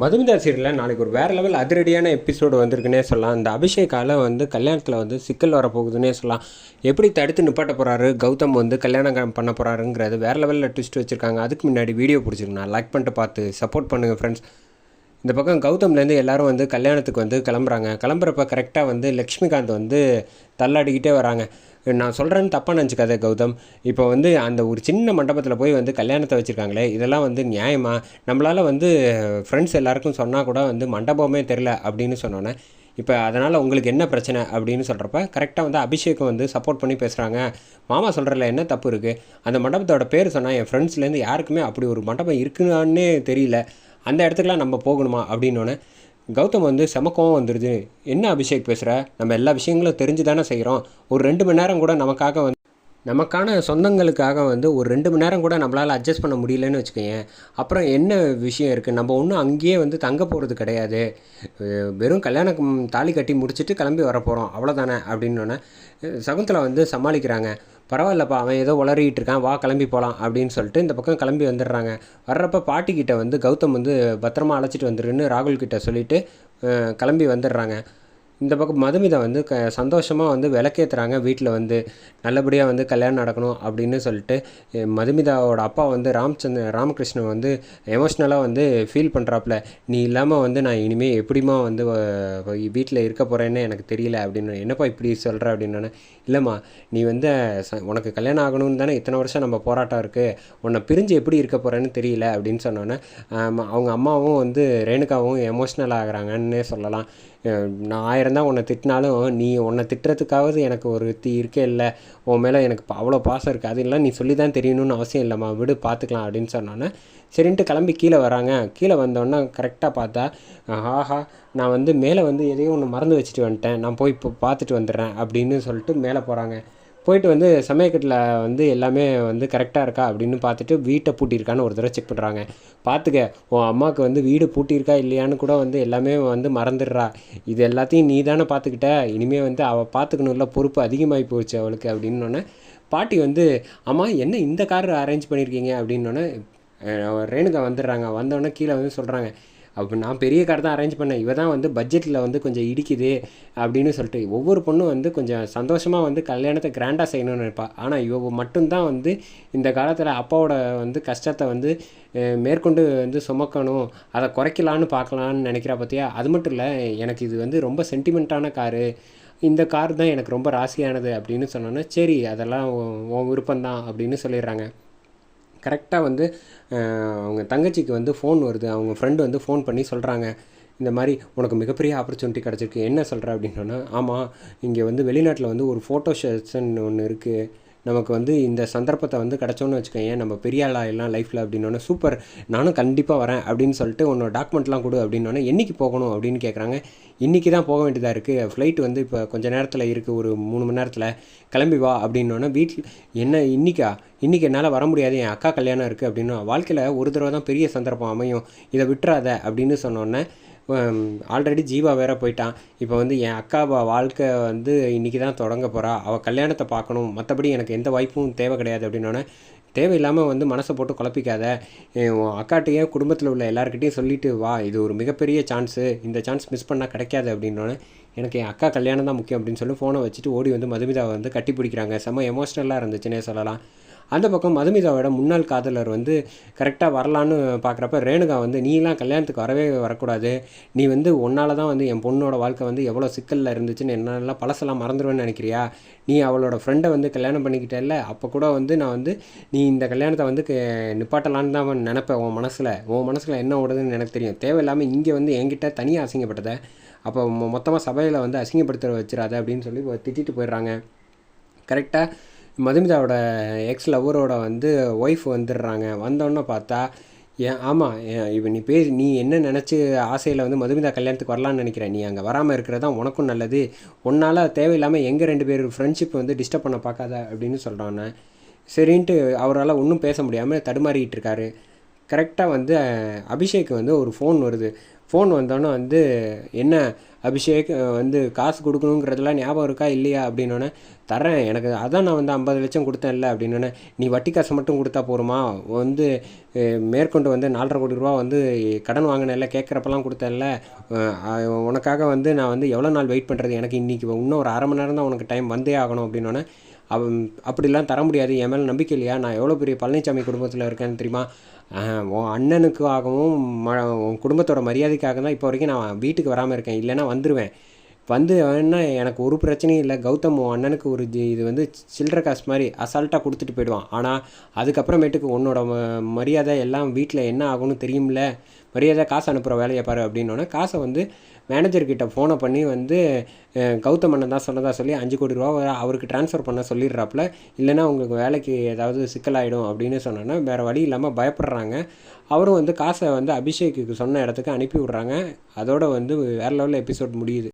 மதுமிதா சீரியலில் நாளைக்கு ஒரு வேறு லெவல் அதிரடியான எபிசோடு வந்திருக்குன்னே சொல்லலாம். இந்த அபிஷேக்கால வந்து கல்யாணத்தில் வந்து சிக்கல் வரப்போகுதுன்னே சொல்லலாம். எப்படி தடுத்து நிப்பாட்ட போகிறாரு கௌதம் வந்து கல்யாணம் பண்ண போகிறாருங்கிறது வேறு லெவலில் ட்விஸ்ட் வச்சுருக்காங்க. அதுக்கு முன்னாடி வீடியோ பிடிச்சிருக்கேன் லைக் பண்ணிட்டு பார்த்து சப்போர்ட் பண்ணுங்கள் ஃப்ரெண்ட்ஸ் இந்த பக்கம் கௌதம்லேருந்து எல்லோரும் வந்து கல்யாணத்துக்கு வந்து கிளம்புறாங்க. கிளம்புறப்ப கரெக்டாக வந்து லக்ஷ்மிகாந்த் வந்து தள்ளாடிக்கிட்டே வராங்க. நான் சொல்கிறேன்னு தப்பாக நினச்சிக்காத கௌதம். இப்போ வந்து அந்த ஒரு சின்ன மண்டபத்தில் போய் வந்து கல்யாணத்தை வச்சுருக்காங்களே இதெல்லாம் வந்து நியாயமா? நம்மளால் வந்து ஃப்ரெண்ட்ஸ் எல்லாருக்கும் சொன்னால் கூட வந்து மண்டபமே தெரில அப்படின்னு சொன்னோன்னே இப்போ அதனால் உங்களுக்கு என்ன பிரச்சனை அப்படின்னு சொல்கிறப்ப கரெக்டாக வந்து அபிஷேகம் வந்து சப்போர்ட் பண்ணி பேசுகிறாங்க மாமா சொல்கிறல என்ன தப்பு இருக்குது அந்த மண்டபத்தோட பேர் சொன்னால் என் ஃப்ரெண்ட்ஸ்லேருந்து யாருக்குமே அப்படி ஒரு மண்டபம் இருக்குன்னான்னே தெரியல. அந்த இடத்துக்குலாம் நம்ம போகணுமா? அப்படின்னோடனே கௌதம் வந்து சமக்கவும் வந்துடுது என்ன அபிஷேக் பேசுகிற நம்ம எல்லா விஷயங்களும் தெரிஞ்சு தானே செய்கிறோம் ஒரு ரெண்டு மணி நேரம் கூட நமக்காக வந்து நமக்கான சொந்தங்களுக்காக வந்து ஒரு ரெண்டு மணி நேரம் கூட நம்மளால் அட்ஜஸ்ட் பண்ண முடியலன்னு வச்சுக்கோங்க அப்புறம் என்ன விஷயம் இருக்குது நம்ம ஒன்றும் அங்கேயே வந்து தங்க போகிறது கிடையாது. வெறும் கல்யாணம் தாலி கட்டி முடிச்சுட்டு கிளம்பி வர போகிறோம் அவ்வளோதானே அப்படின்னோடனே சகுந்தலா வந்து சமாளிக்கிறாங்க. பரவாயில்லப்பா அவன் ஏதோ உளறிட்டு இருக்கான். வா கிளம்பி போகலாம் அப்படின்னு சொல்லிட்டு இந்த பக்கம் கிளம்பி வந்துடுறாங்க. வர்றப்ப பாட்டிக்கிட்ட வந்து கௌதம் வந்து பத்திரமா அழைச்சிட்டு வந்துருன்னு ராகுல் கிட்ட சொல்லிட்டு கிளம்பி வந்துடுறாங்க. இந்த பக்கம் மதுமிதா வந்து க சந்தோஷமாக வந்து விளக்கேற்றுறாங்க வீட்டில் வந்து நல்லபடியாக வந்து கல்யாணம் நடக்கணும் அப்படின்னு சொல்லிட்டு மதுமிதாவோட அப்பா வந்து ராம்சந்திர ராமகிருஷ்ணன் வந்து எமோஷ்னலாக வந்து ஃபீல் பண்ணுறாப்புல நீ இல்லாமல் வந்து நான் இனிமேல் எப்படிமா வந்து வீட்டில் இருக்க போகிறேன்னு எனக்கு தெரியல அப்படின்னு என்னப்பா இப்படி சொல்கிற அப்படின்னோடனே இல்லைம்மா நீ வந்து ச- உனக்கு கல்யாணம் ஆகணும்னு தானே இத்தனை வருஷம் நம்ம போராட்டம் இருக்குது உன்னை பிரிஞ்சு எப்படி இருக்க போகிறேன்னு தெரியல. அப்படின்னு சொன்னோன்னே அவங்க அம்மாவும் வந்து ரேணுகாவும் எமோஷ்னல் ஆகுறாங்கன்னே சொல்லலாம். நான் ஆயிரம் தான் உன்னை திட்டினாலும் நீ உன்னை திட்டுறதுக்காவது எனக்கு ஒரு தீ இருக்கே இல்லை. உன் மேலே எனக்கு அவ்வளோ பாசம் இருக்குது அது இல்லை நீ சொல்லி தான் தெரியணும்னு அவசியம் இல்லைம்மா. விடு பார்த்துக்கலாம் அப்படின்னு சொன்னோன்னே சரின்ட்டு கிளம்பி கீழே வராங்க. கீழே வந்தோடனே கரெக்டாக பார்த்தா ஆஹா நான் வந்து மேலே வந்து எதையோ ஒன்று மறந்து வச்சுட்டு வந்துட்டேன். நான் போய் இப்போ பார்த்துட்டு வந்துடுறேன் அப்படின்னு சொல்லிட்டு மேலே போகிறாங்க போயிட்டு வந்து சமயக்கட்டில் வந்து எல்லாமே வந்து கரெக்டாக இருக்கா அப்படின்னு பார்த்துட்டு வீட்டை பூட்டியிருக்கான்னு ஒரு தடவை செக் பண்ணுறாங்க பார்த்துக்க உன் அம்மாவுக்கு வந்து வீடு பூட்டியிருக்கா இல்லையான்னு கூட வந்து எல்லாமே வந்து மறந்துடுறா. இது எல்லாத்தையும் நீ தானே பார்த்துக்கிட்ட. இனிமேல் வந்து அவள் பார்த்துக்கணும்ல பொறுப்பு அதிகமாகி போச்சு அவளுக்கு அப்படின்னோடனே பாட்டி வந்து அம்மா என்ன இந்த கார் அரேஞ்ச் பண்ணியிருக்கீங்க? அப்படின்னோடனே ரேணுகா வந்துடுறாங்க. வந்தோடனே கீழே வந்து சொல்கிறாங்க அப்போ நான் பெரிய கார் தான் அரேஞ்ச் பண்ணேன். இவ தான் வந்து பட்ஜெட்டில் வந்து கொஞ்சம் இடிக்குது அப்படின்னு சொல்லிட்டு ஒவ்வொரு பொண்ணும் வந்து கொஞ்சம் சந்தோஷமாக வந்து கல்யாணத்தை கிராண்டாக செய்யணும்னு நினைப்பா. ஆனால் இவ மட்டும்தான் வந்து இந்த காலத்தில் அப்பாவோட வந்து கஷ்டத்தை வந்து மேற்கொண்டு வந்து சுமக்கணும். அதை குறைக்கலான்னு பார்க்கலான்னு நினைக்கிறா பார்த்தியா அது மட்டும் இல்லை எனக்கு இது வந்து ரொம்ப சென்டிமெண்ட்டான காரு. இந்த கார் தான் எனக்கு ரொம்ப ராசியானது அப்படின்னு சொன்னோன்னே சரி அதெல்லாம் உன் உன் விருப்பம்தான் அப்படின்னு சொல்லிடுறாங்க. கரெக்டாக வந்து அவங்க தங்கச்சிக்கு வந்து ஃபோன் வருது. அவங்க ஃப்ரெண்டு வந்து ஃபோன் பண்ணி சொல்கிறாங்க இந்த மாதிரி உனக்கு மிகப்பெரிய ஆப்பர்ச்சுனிட்டி கிடச்சிருக்கு. என்ன சொல்கிற அப்படின்னு ஆமாம் இங்கே வந்து வெளிநாட்டில் வந்து ஒரு ஃபோட்டோ செஷன் ஒன்று இருக்குது நமக்கு வந்து இந்த சந்தர்ப்பத்தை வந்து கிடச்சோன்னு வச்சுக்கோங்க நம்ம பெரிய ஆளாயிடலாம் லைஃப்பில் அப்படின்னோடனே சூப்பர் நானும் கண்டிப்பாக வரேன் அப்படின்னு சொல்லிட்டு உன்னோட டாக்குமெண்ட்லாம் கொடு அப்படின்னோடனே என்னைக்கு போகணும்? அப்படின்னு கேட்குறாங்க இன்றைக்கி தான் போக வேண்டியதாக இருக்குது ஃப்ளைட் வந்து இப்போ கொஞ்ச நேரத்தில் இருக்குது ஒரு மூணு மணி நேரத்தில். கிளம்பி வா அப்படின்னோடனே வீட்டில் என்ன இன்றைக்கா இன்றைக்கி என்னால் வர முடியாது. என் அக்கா கல்யாணம் இருக்குது அப்படின்னா வாழ்க்கையில் ஒரு தடவை தான் பெரிய சந்தர்ப்பம் அமையும். இதை விட்டுறாத அப்படின்னு சொன்னோன்னே ஆல்ரெடி ஜீவா வேற போயிட்டான். இப்போ வந்து என் அக்காவா வாழ்க்கை வந்து இன்றைக்கி தான் தொடங்க போகிறா அவள் கல்யாணத்தை பார்க்கணும். மற்றபடி எனக்கு எந்த வாய்ப்பும் தேவை கிடையாது அப்படின்னோடனே தேவையில்லாமல் வந்து மனசை போட்டு குழப்பிக்காத. என் உன் அக்காட்டையே குடும்பத்தில் உள்ள எல்லாருக்கிட்டையும் சொல்லிட்டு வா. இது ஒரு மிகப்பெரிய சான்ஸு இந்த சான்ஸ் மிஸ் பண்ணால் கிடைக்காது அப்படின்னோடனே எனக்கு என் அக்கா கல்யாணம் தான் முக்கியம் அப்படின்னு சொல்லி ஃபோனை வச்சுட்டு ஓடி வந்து மதுமிதாவை வந்து கட்டி பிடிக்கிறாங்க. செம்ம எமோஷ்னலாக இருந்துச்சுன்னே சொல்லலாம். அந்த பக்கம் மதுமிதாவோட முன்னாள் காதலர் வந்து கரெக்டாக வரலான்னு பார்க்குறப்ப ரேணுகா வந்து நீலாம் கல்யாணத்துக்கு வரவே வரக்கூடாது. நீ வந்து உன்னால தான் வந்து என் பொண்ணோட வாழ்க்கை வந்து எவ்வளோ சிக்கலில் இருந்துச்சுன்னு என்னெல்லாம் பழசெல்லாம் மறந்துடுவேன்னு நினைக்கிறியா? நீ அவளோட ஃப்ரெண்டை வந்து கல்யாணம் பண்ணிக்கிட்டல அப்போ கூட வந்து நான் வந்து நீ இந்த கல்யாணத்தை வந்து க- நிப்பாட்டலான்னு தான் நினப்பேன் உன் மனசில். உன் மனசில் என்ன ஓடுதுன்னு எனக்கு தெரியும். தேவையில்லாமல் இங்கே வந்து என்கிட்ட தனியாக அசிங்கப்பட்டதை அப்போ மொத்தமாக சபையில் வந்து அசிங்கப்படுத்த வச்சிடாத அப்படின்னு சொல்லி திட்டிட்டு போயிடுறாங்க. கரெக்டாக மதுமிதாவோட எக்ஸ் லவ்வரோட வந்து ஒய்ஃப் வந்துடுறாங்க. வந்தோன்னே பார்த்தா ஏன் ஆமாம் இப்போ நீ பே நீ என்ன நினச்சி ஆசையில் வந்து மதுமிதா கல்யாணத்துக்கு வரலான்னு நினைக்கிறேன் நீ அங்கே வராமல் இருக்கிறது தான் உனக்கும் நல்லது. உன்னால் தேவையில்லாமல் எங்கள் ரெண்டு பேர் ஃப்ரெண்ட்ஷிப் வந்து டிஸ்டர்ப் பண்ண பார்க்காத? அப்படின்னு சொல்கிறானே சரின்ட்டு அவரால் ஒன்றும் பேச முடியாமல் தடுமாறிக்கிட்டு இருக்காரு. கரெக்டாக வந்து அபிஷேக் வந்து ஒரு ஃபோன் வருது. ஃபோன் வந்தோன்னே வந்து என்ன அபிஷேக் வந்து காசு கொடுக்கணுங்கிறதுலாம் ஞாபகம் இருக்கா? இல்லையா? அப்படின்னோடனே தரேன் எனக்கு அதான் நான் வந்து ஐம்பது லட்சம் கொடுத்தேன்ல. அப்படின்னோடனே நீ வட்டி காசு மட்டும் கொடுத்தா போருமா? வந்து மேற்கொண்டு வந்து நாலரை கோடி ரூபா வந்து கடன் வாங்கினேன்ல கேட்குறப்பெல்லாம் கொடுத்தேன்ல. உனக்காக வந்து நான் வந்து எவ்வளோ நாள் வெயிட் பண்ணுறது எனக்கு இன்றைக்கி இன்னும் ஒரு அரை மணி நேரம் தான் உனக்கு டைம் வந்தே ஆகணும். அப்படின்னோடனே அவன் அப்படிலாம் தர முடியாது. என் மேலே நம்பிக்கை இல்லையா? நான் எவ்வளோ பெரிய பழனிசாமி குடும்பத்தில் இருக்கேன்னு தெரியுமா? உன் அண்ணனுக்காகவும் ம உன் குடும்பத்தோட மரியாதைக்காக தான் இப்போ வரைக்கும் நான் வீட்டுக்கு வராமல் இருக்கேன். இல்லைன்னா வந்துடுவேன் வந்து வேணா எனக்கு ஒரு பிரச்சனையும் இல்லை. கௌதம் அண்ணனுக்கு ஒரு இது வந்து சில்லற காசு மாதிரி அசால்ட்டாக கொடுத்துட்டு போயிடுவான். ஆனால் அதுக்கப்புறமேட்டுக்கு உன்னோட ம மரியாதை எல்லாம் வீட்டில் என்ன ஆகும்னு தெரியும்ல? மரியாதை காசு அனுப்புகிற வேலையை பாரு அப்படின்னோடனே காசை வந்து மேனேஜர்கிட்ட ஃபோனை பண்ணி வந்து கௌதம் அண்ணன் தான் சொன்னதாக சொல்லி அஞ்சு கோடி ரூபா வர அவருக்கு ட்ரான்ஸ்ஃபர் பண்ண சொல்லிடுறாப்புல. இல்லைன்னா உங்களுக்கு வேலைக்கு ஏதாவது சிக்கலாயிடும் அப்படின்னு சொன்னோன்னா வேறு வழி இல்லாமல் பயப்படுறாங்க. அவரும் வந்து காசை வந்து அபிஷேக்கு சொன்ன இடத்துக்கு அனுப்பி விட்றாங்க. அதோட வந்து வேறு லெவலில் எபிசோட் முடியுது.